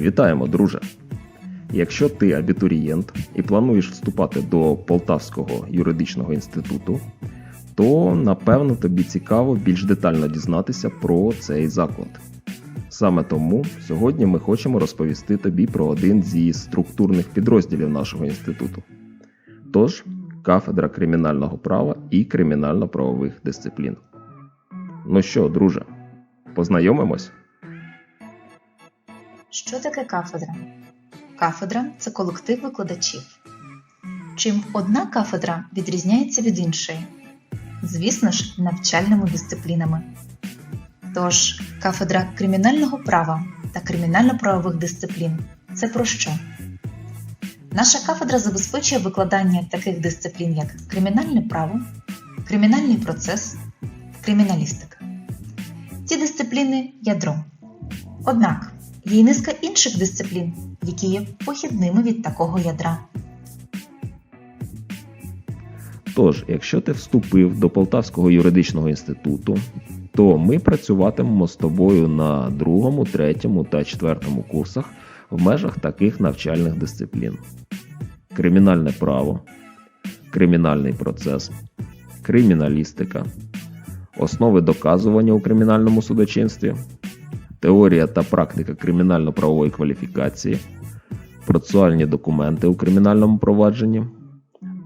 Вітаємо, друже! Якщо ти абітурієнт і плануєш вступати до Полтавського юридичного інституту, то напевно тобі цікаво більш детально дізнатися про цей заклад. Саме тому сьогодні ми хочемо розповісти тобі про один зі структурних підрозділів нашого інституту. Тож, кафедра кримінального права і кримінально-правових дисциплін. Ну що, друже, познайомимось? Що таке кафедра? Кафедра це колектив викладачів. Чим одна кафедра відрізняється від іншої? Звісно ж, навчальними дисциплінами. Тож, кафедра кримінального права та кримінально-правових дисциплін це про що? Наша кафедра забезпечує викладання таких дисциплін, як кримінальне право, кримінальний процес, криміналістика. Ці дисципліни ядро. Однак є низка інших дисциплін, які є похідними від такого ядра. Тож, якщо ти вступив до Полтавського юридичного інституту, то ми працюватимемо з тобою на другому, третьому та четвертому курсах в межах таких навчальних дисциплін: кримінальне право, кримінальний процес, криміналістика, основи доказування у кримінальному судочинстві, теорія та практика кримінально-правової кваліфікації, процесуальні документи у кримінальному провадженні,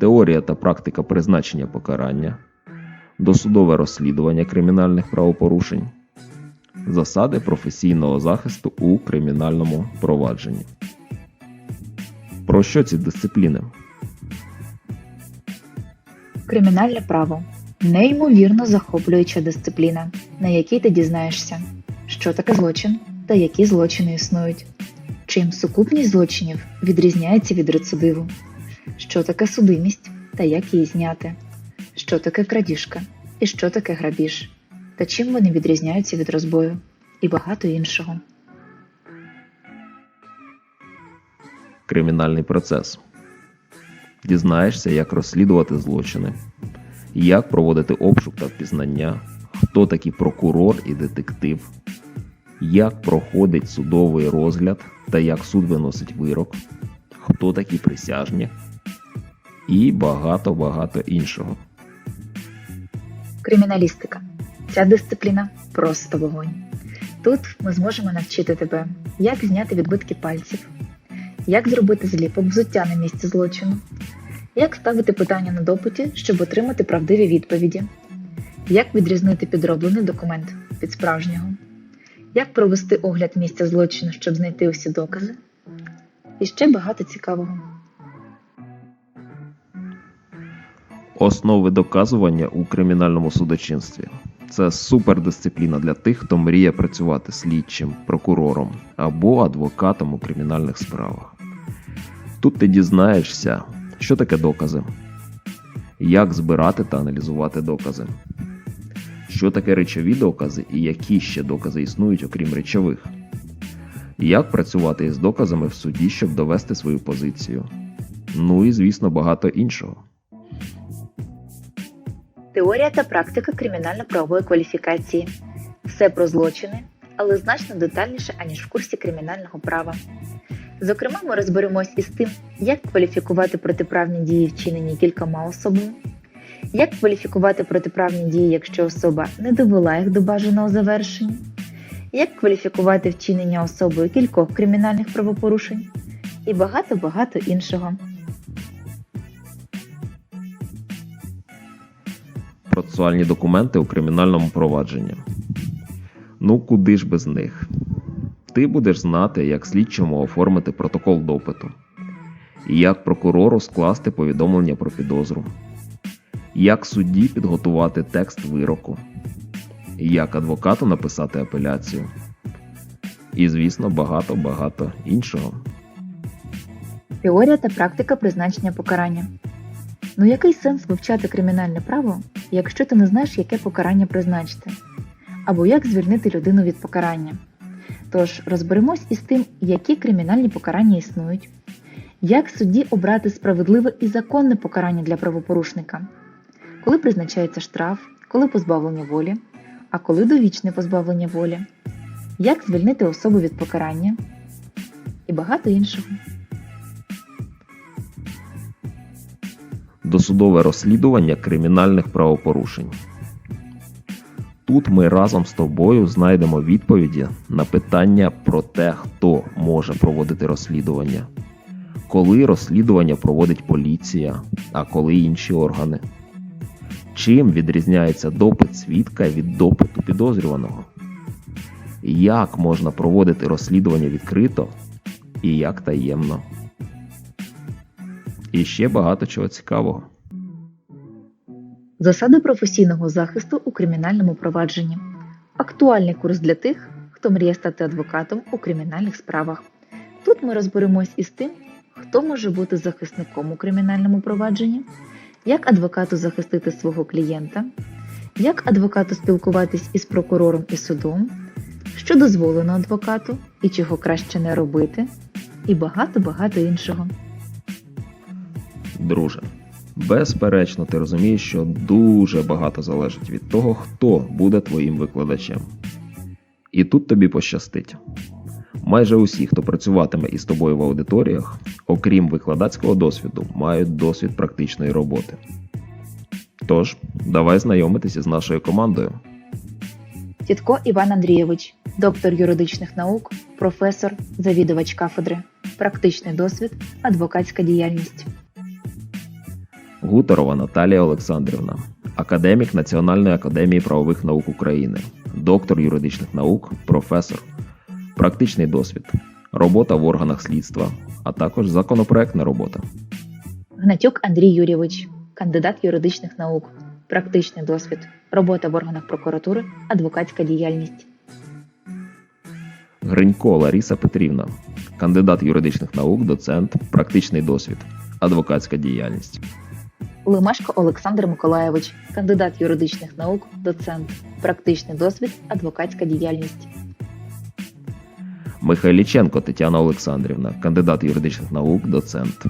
теорія та практика призначення покарання, досудове розслідування кримінальних правопорушень, засади професійного захисту у кримінальному провадженні. Про що ці дисципліни? Кримінальне право неймовірно захоплююча дисципліна, на якій ти дізнаєшся, що таке злочин та які злочини існують, чим сукупність злочинів відрізняється від рецидиву, що таке судимість та як її зняти, що таке крадіжка і що таке грабіж, та чим вони відрізняються від розбою? І багато іншого. Кримінальний процес. Дізнаєшся, як розслідувати злочини, як проводити обшук та впізнання, хто такий прокурор і детектив, як проходить судовий розгляд та як суд виносить вирок, хто такі присяжні і багато-багато іншого. Криміналістика. Ця дисципліна просто вогонь. Тут ми зможемо навчити тебе, як зняти відбитки пальців, як зробити зліпок взуття на місці злочину, як ставити питання на допиті, щоб отримати правдиві відповіді, як відрізнити підроблений документ від справжнього, як провести огляд місця злочину, щоб знайти усі докази, і ще багато цікавого. Основи доказування у кримінальному судочинстві. Це супердисципліна для тих, хто мріє працювати слідчим, прокурором або адвокатом у кримінальних справах. Тут ти дізнаєшся, що таке докази, як збирати та аналізувати докази, що таке речові докази і які ще докази існують, окрім речових, як працювати із доказами в суді, щоб довести свою позицію. Ну і, звісно, багато іншого. Теорія та практика кримінально-правової кваліфікації. Все про злочини, але значно детальніше, аніж в курсі кримінального права. Зокрема, ми розберемось із тим, як кваліфікувати протиправні дії, вчинені кількома особами, як кваліфікувати протиправні дії, якщо особа не довела їх до бажаного завершення, як кваліфікувати вчинення особою кількох кримінальних правопорушень і багато-багато іншого. процесуальні документи у кримінальному провадженні. Ну куди ж без них? Ти будеш знати, як слідчому оформити протокол допиту, і як прокурору скласти повідомлення про підозру, як судді підготувати текст вироку, як адвокату написати апеляцію. І, звісно, багато-багато іншого. Теорія та практика призначення покарання. Ну який сенс вивчати кримінальне право, якщо ти не знаєш, яке покарання призначити, або як звільнити людину від покарання? Тож розберемось із тим, які кримінальні покарання існують, як судді обрати справедливе і законне покарання для правопорушника, коли призначається штраф, коли позбавлення волі, а коли довічне позбавлення волі, як звільнити особу від покарання, і багато іншого. Досудове розслідування кримінальних правопорушень. Тут ми разом з тобою знайдемо відповіді на питання про те, хто може проводити розслідування, коли розслідування проводить поліція, а коли інші органи. Чим відрізняється допит свідка від допиту підозрюваного? Як можна проводити розслідування відкрито і як таємно? І ще багато чого цікавого. Засади професійного захисту у кримінальному провадженні. Актуальний курс для тих, хто мріє стати адвокатом у кримінальних справах. Тут ми розберемось із тим, хто може бути захисником у кримінальному провадженні, як адвокату захистити свого клієнта, як адвокату спілкуватись із прокурором і судом, що дозволено адвокату і чого краще не робити, і багато-багато іншого. Друже, безперечно, ти розумієш, що дуже багато залежить від того, хто буде твоїм викладачем. І тут тобі пощастить. Майже усі, хто працюватиме із тобою в аудиторіях, окрім викладацького досвіду, мають досвід практичної роботи. Тож, давай знайомитися з нашою командою. Тітко Іван Андрійович, доктор юридичних наук, професор, завідувач кафедри, практичний досвід, адвокатська діяльність. Гутерова Наталія Олександрівна, академік Національної академії правових наук України, доктор юридичних наук, професор, практичний досвід, робота в органах слідства, а також законопроектна робота. Гнатюк Андрій Юрійович, кандидат юридичних наук, практичний досвід, робота в органах прокуратури, адвокатська діяльність. Гринько Ларіса Петрівна, кандидат юридичних наук, доцент, практичний досвід, адвокатська діяльність. Лимашко Олександр Миколаєвич, кандидат юридичних наук, доцент, практичний досвід, адвокатська діяльність. Михайліченко Тетяна Олександрівна, кандидат юридичних наук, доцент.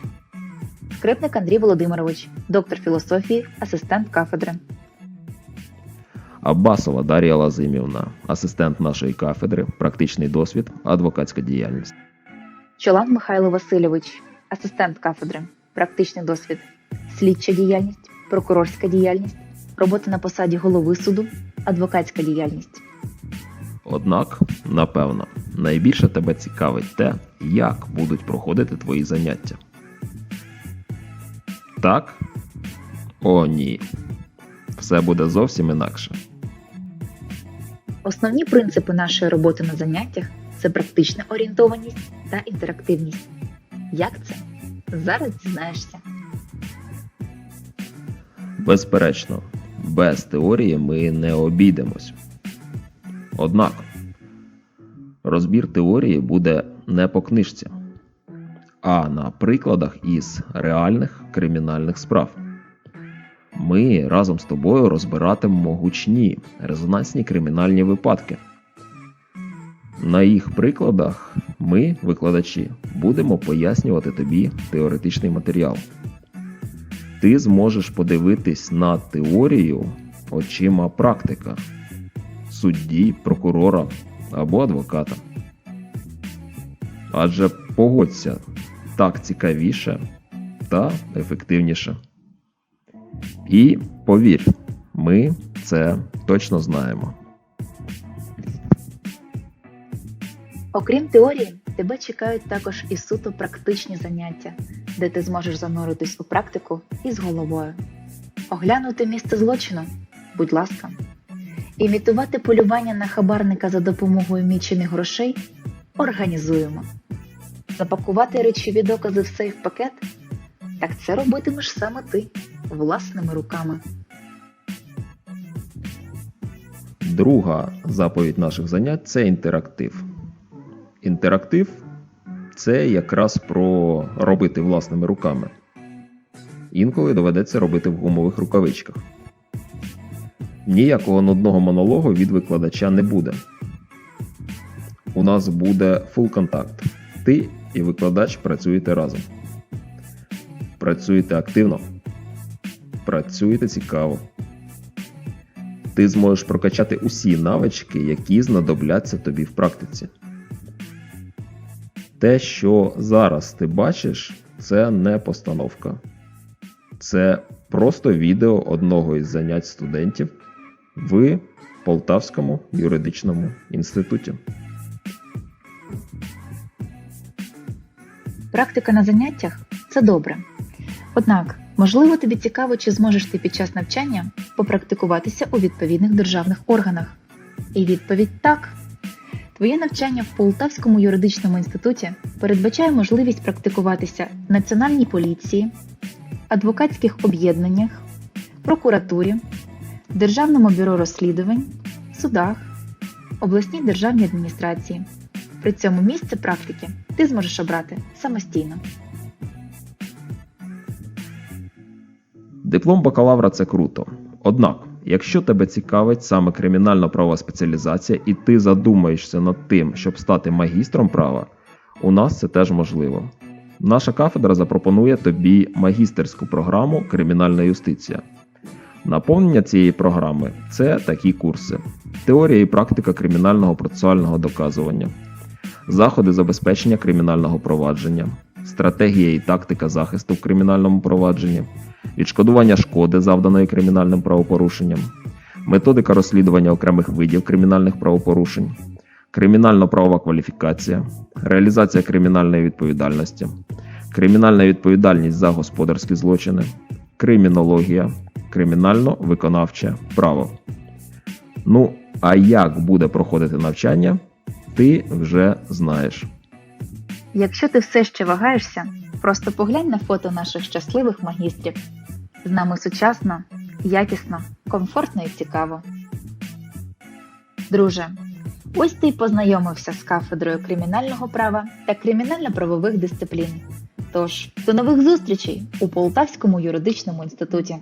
Скрипник Андрій Володимирович, доктор філософії, асистент кафедри. Аббасова Дар'я Лазимівна, асистент нашої кафедри, практичний досвід, адвокатська діяльність. Чолан Михайло Васильович, асистент кафедри, практичний досвід, слідча діяльність, прокурорська діяльність, робота на посаді голови суду, адвокатська діяльність. Однак, напевно, найбільше тебе цікавить те, як будуть проходити твої заняття. Так? О, ні. Все буде зовсім інакше. Основні принципи нашої роботи на заняттях це практична орієнтованість та інтерактивність. Як це? Зараз дізнаєшся. Безперечно, без теорії ми не обійдемось. Однак, розбір теорії буде не по книжці, а на прикладах із реальних кримінальних справ. Ми разом з тобою розбиратимемо гучні резонансні кримінальні випадки. На їх прикладах ми, викладачі, будемо пояснювати тобі теоретичний матеріал. Ти зможеш подивитись на теорію очима практика, судді, прокурора або адвоката. Адже погодься, так цікавіше та ефективніше. І повір, ми це точно знаємо. Окрім теорії, тебе чекають також і суто практичні заняття, де ти зможеш зануритись у практику із головою. Оглянути місце злочину, будь ласка, імітувати полювання на хабарника за допомогою мічених грошей організуємо. Запакувати речові докази в сейф пакет? Так це робитимеш саме ти власними руками. Друга заповідь наших занять це інтерактив. Інтерактив це якраз про робити власними руками. Інколи доведеться робити в гумових рукавичках. Ніякого нудного монологу від викладача не буде. У нас буде фул контакт. Ти і викладач працюєте разом. Працюєте активно. Працюєте цікаво. Ти зможеш прокачати усі навички, які знадобляться тобі в практиці. Те, що зараз ти бачиш, це не постановка. Це просто відео одного із занять студентів в Полтавському юридичному інституті. Практика на заняттях це добре. Однак, можливо, тобі цікаво, чи зможеш ти під час навчання попрактикуватися у відповідних державних органах. І відповідь так. Твоє навчання в Полтавському юридичному інституті передбачає можливість практикуватися в Національній поліції, адвокатських об'єднаннях, прокуратурі, Державному бюро розслідувань, судах, обласній державній адміністрації. При цьому місце практики ти зможеш обрати самостійно. Диплом бакалавра це круто. Однак, якщо тебе цікавить саме кримінальна права спеціалізація і ти задумаєшся над тим, щоб стати магістром права, у нас це теж можливо. Наша кафедра запропонує тобі магістерську програму Кримінальна юстиція. Наповнення цієї програми це такі курси: теорія і практика кримінального процесуального доказування, заходи забезпечення кримінального провадження, стратегія і тактика захисту в кримінальному провадженні, відшкодування шкоди, завданої кримінальним правопорушенням, методика розслідування окремих видів кримінальних правопорушень, кримінально-правова кваліфікація, реалізація кримінальної відповідальності, кримінальна відповідальність за господарські злочини, кримінологія, кримінально-виконавче право. Ну, а як буде проходити навчання, ти вже знаєш. Якщо ти все ще вагаєшся, просто поглянь на фото наших щасливих магістрів. З нами сучасно, якісно, комфортно і цікаво. Друже, ось ти й познайомився з кафедрою кримінального права та кримінально-правових дисциплін. Тож, до нових зустрічей у Полтавському юридичному інституті.